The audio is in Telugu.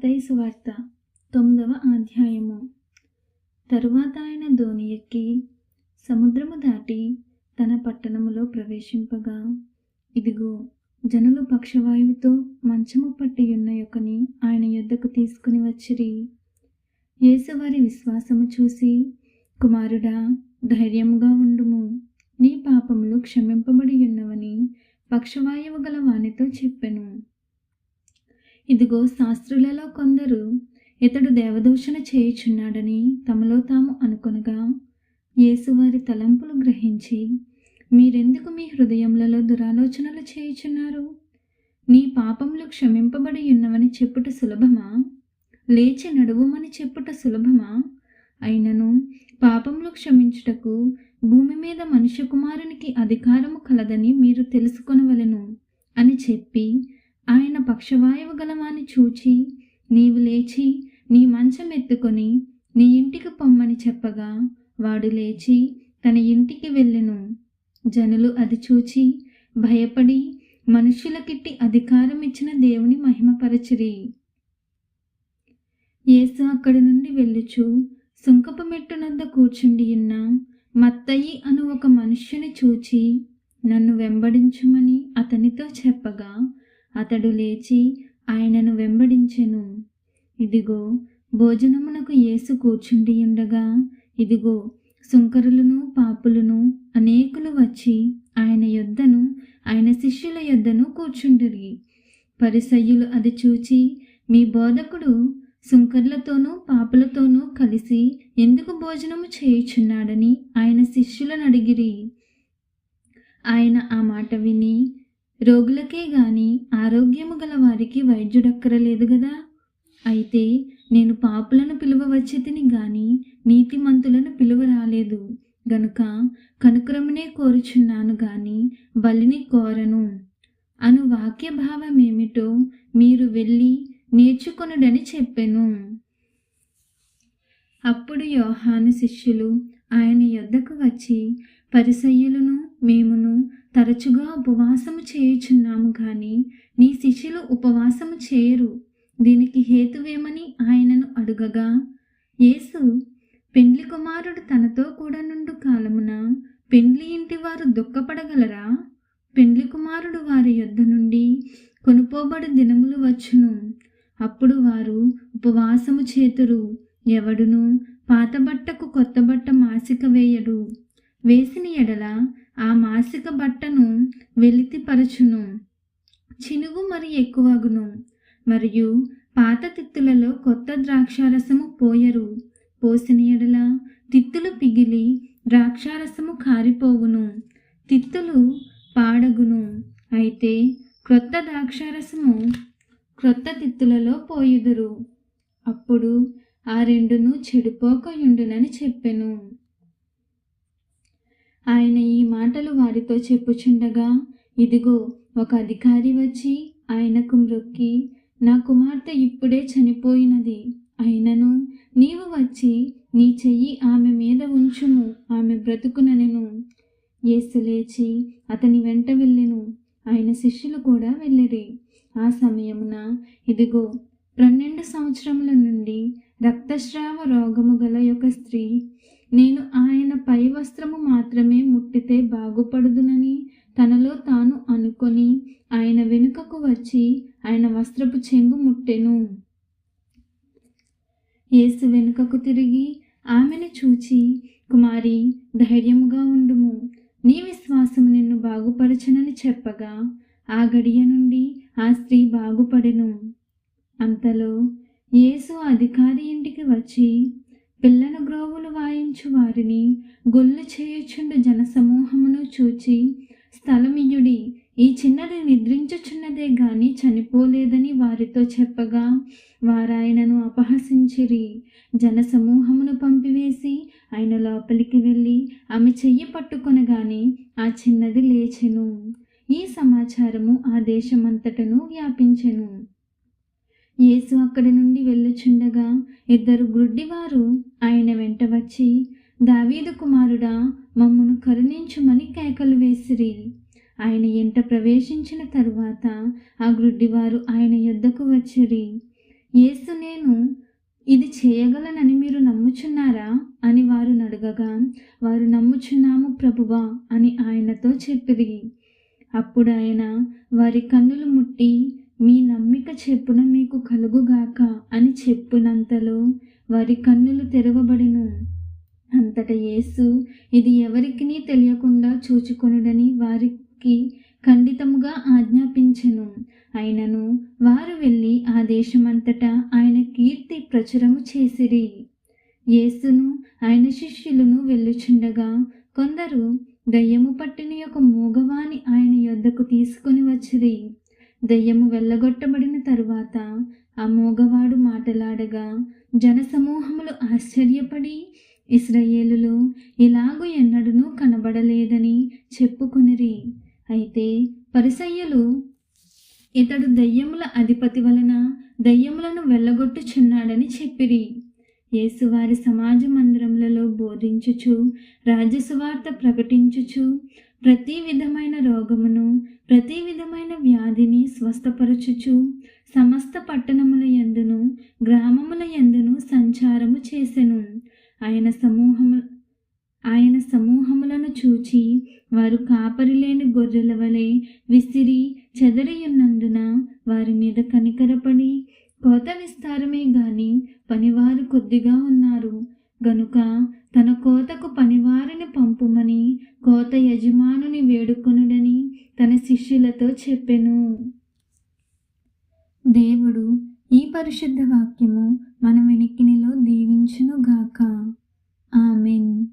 మత్తయి సువార్త తొమ్మిదవ అధ్యాయము. తరువాత ఆయన ధోని ఎక్కి సముద్రము దాటి తన పట్టణములో ప్రవేశింపగా ఇదిగో జనులు పక్షవాయువుతో మంచము పట్టి ఉన్న యొక్కని ఆయన యొద్దకు తీసుకుని వచ్చిరి. యేసువారి విశ్వాసము చూసి కుమారుడా ధైర్యముగా ఉండుము. నీ పాపములు క్షమింపబడి ఉన్నవని పక్షవాయువు గల వానితో చెప్పెను. ఇదిగో శాస్త్రులలో కొందరు ఇతడు దేవదూషణ చేయుచున్నాడని తమలో తాము అనుకొనగా యేసువారి తలంపులు గ్రహించి మీరెందుకు మీ హృదయములలో దురాలోచనలు చేయుచున్నారు? నీ పాపములు క్షమింపబడి ఉన్నవని చెప్పుట సులభమా? లేచి నడువుమని చెప్పుట సులభమా? అయినను పాపములు క్షమించుటకు భూమి మీద మనుష్య కుమారునికి అధికారము కలదని మీరు తెలుసుకొనవలెను అని చెప్పి ఆయన పక్షవాయువు గలవాని చూచి నీవు లేచి నీ మంచం ఎత్తుకొని నీ ఇంటికి పొమ్మని చెప్పగా వాడు లేచి తన ఇంటికి వెళ్ళెను. జనులు అది చూచి భయపడి మనుషులకిట్టి అధికారం ఇచ్చిన దేవుని మహిమపరచిరి. యేసు అక్కడి నుండి వెళ్ళుచు సుంకపు మెట్టునద్ద కూర్చుండి ఉన్న మత్తయి అను ఒక మనుష్యుని చూచి నన్ను వెంబడించుమని అతనితో చెప్పగా అతడు లేచి ఆయనను వెంబడించెను. ఇదిగో భోజనమునకు యేసు కూర్చుండి ఉండగా ఇదిగో సుంకరులను పాపులను అనేకులు వచ్చి ఆయన యొద్దను ఆయన శిష్యుల యొద్దను కూర్చుండిరి. పరిసయ్యులు అది చూచి మీ బోధకుడు సుంకర్లతోనూ పాపులతోనూ కలిసి ఎందుకు భోజనము చేయుచున్నాడని ఆయన శిష్యులను అడిగిరి. ఆయన ఆ మాట విని రోగులకే గాని ఆరోగ్యము గల వారికి వైద్యుడక్కరలేదు గదా. అయితే నేను పాపులను పిలువవచ్చి తిని గాని నీతిమంతులను పిలువ రాలేదు గనుక కనుక్రమనే కోరుచున్నాను గాని బలిని కోరను. అను వాక్య భావమేమిటో మీరు వెళ్ళి నేర్చుకొనుడని చెప్పెను. అప్పుడు యోహాను శిష్యులు ఆయన యొద్దకు వచ్చి పరిసయ్యులను మేమును తరచుగా ఉపవాసము చేయుచున్నాము కానీ నీ శిష్యులు ఉపవాసము చేయరు. దీనికి హేతువేమని ఆయనను అడుగగా యేసు పెండ్లి కుమారుడు తనతో కూడా నుండు కాలమున పెండ్లి ఇంటి వారు దుఃఖపడగలరా? పెండ్లి కుమారుడు వారి యొద్ద నుండి కొనుపోబడి దినములు వచ్చును. అప్పుడు వారు ఉపవాసము చేతురు. ఎవడును పాత బట్టకు కొత్త బట్ట మాసిక వేయడు. వేసిన ఎడల ఆ మాసిక బట్టను వెలితిపరచును. చినుగు మరి ఎక్కువగును. మరియు పాత తిత్తులలో కొత్త ద్రాక్షారసము పోయరు. పోసిన ఎడల తిత్తులు పిగిలి ద్రాక్షారసము కారిపోవును. తిత్తులు పాడగును. అయితే క్రొత్త ద్రాక్షారసము క్రొత్త తిత్తులలో పోయుదురు. అప్పుడు ఆ రెండును చెడిపోకయుండునని చెప్పెను. ఆయన ఈ మాటలు వారితో చెప్పుచుండగా ఇదిగో ఒక అధికారి వచ్చి ఆయనకు మ్రొక్కి నా కుమార్తె ఇప్పుడే చనిపోయినది. అయినను నీవు వచ్చి నీ చెయ్యి ఆమె మీద ఉంచుము ఆమె బ్రతుకుననెను. యేసు లేచి అతని వెంట వెళ్ళెను. ఆయన శిష్యులు కూడా వెళ్ళిరి. ఆ సమయమున ఇదిగో పన్నెండు సంవత్సరముల నుండి రక్తస్రావ రోగము గల యొక్క స్త్రీ నేను ఆయన పై వస్త్రము మాత్రమే ముట్టితే బాగుపడుదునని తనలో తాను అనుకొని ఆయన వెనుకకు వచ్చి ఆయన వస్త్రపు చెంగు ముట్టెను. యేసు వెనుకకు తిరిగి ఆమెను చూచి కుమారి ధైర్యముగా ఉండుము. నీ విశ్వాసము నిన్ను బాగుపరచనని చెప్పగా ఆ గడియ నుండి ఆ స్త్రీ బాగుపడెను అంతలో యేసు అధికారి ఇంటికి వచ్చి పిల్లను గ్రోవులు వాయించు వారిని గొల్లు చేయుచుండు జనసమూహమును చూచి స్థలమియుడి ఈ చిన్నది నిద్రించుచున్నదే గాని చనిపోలేదని వారితో చెప్పగా వారాయనను అపహసించిరి. జనసమూహమును పంపివేసి ఆయన లోపలికి వెళ్ళి ఆమె చెయ్యి పట్టుకొనగానే ఆ చిన్నది లేచెను. ఈ సమాచారము ఆ దేశమంతటను వ్యాపించెను. యేసు అక్కడి నుండి వెళ్ళుచుండగా ఇద్దరు గుడ్డివారు ఆయన వెంట వచ్చి దావీదు కుమారుడా మమ్మను కరుణించుమని కేకలు వేసిరి. ఆయన ఎంట ప్రవేశించిన తరువాత ఆ గుడ్డివారు ఆయన యొద్దకు వచ్చిరి. యేసు నేను ఇది చేయగలనని మీరు నమ్ముచున్నారా? అని వారు నడగగా వారు నమ్ముచున్నాము ప్రభువా అని ఆయనతో చెప్పిరి. అప్పుడు ఆయన వారి కన్నులు ముట్టి మీ నమ్మిక చెప్పున మీకు కలుగుగాక అని చెప్పినంతలో వారి కన్నులు తెరవబడిను. అంతట యేసు ఇది ఎవరికిని తెలియకుండా చూచుకొనుడని వారికి ఖండితముగా ఆజ్ఞాపించెను. అయినను వారు వెళ్ళి ఆ దేశమంతటా ఆయన కీర్తి ప్రచురము చేసిరి. యేసును ఆయన శిష్యులను వెళ్ళుచుండగా కొందరు దయ్యము పట్టిన యొక్క మూగవాని ఆయన యొద్దకు తీసుకొని వచ్చిరి. దెయ్యము వెళ్ళగొట్టబడిన తరువాత ఆ మోగవాడు మాటలాడగా జనసమూహములు ఆశ్చర్యపడి ఇస్రయేలులో ఇలాగు ఎన్నడనూ కనబడలేదని చెప్పుకొనిరి. అయితే పరిసయ్యులు ఇతడు దయ్యముల అధిపతి వలన దయ్యములను వెళ్ళగొట్టుచున్నాడని చెప్పిరి. యేసువారి సమాజ మందిరములలో బోధించుచు రాజసువార్త ప్రకటించుచు ప్రతి విధమైన రోగమును ప్రతి విధమైన వ్యాధిని స్వస్థపరచుచు సమస్త పట్టణముల యందును గ్రామముల యందును సంచారము చేసెను. ఆయన సమూహము ఆయన సమూహములను చూచి వారు కాపరిలేని గొర్రెల వలె విసిరి చెదరియున్నందున వారి మీద కనికరపడి కోత విస్తారమే గాని పనివారు కొద్దిగా ఉన్నారు. గనుక తన కోతకు పనివారిని పంపుమని కోత యజమానుని వేడుకొనుడని తన శిష్యులతో చెప్పెను. దేవుడు ఈ పరిశుద్ధ వాక్యము మన వెనికినిలో దీవించునుగాక. ఆమెన్.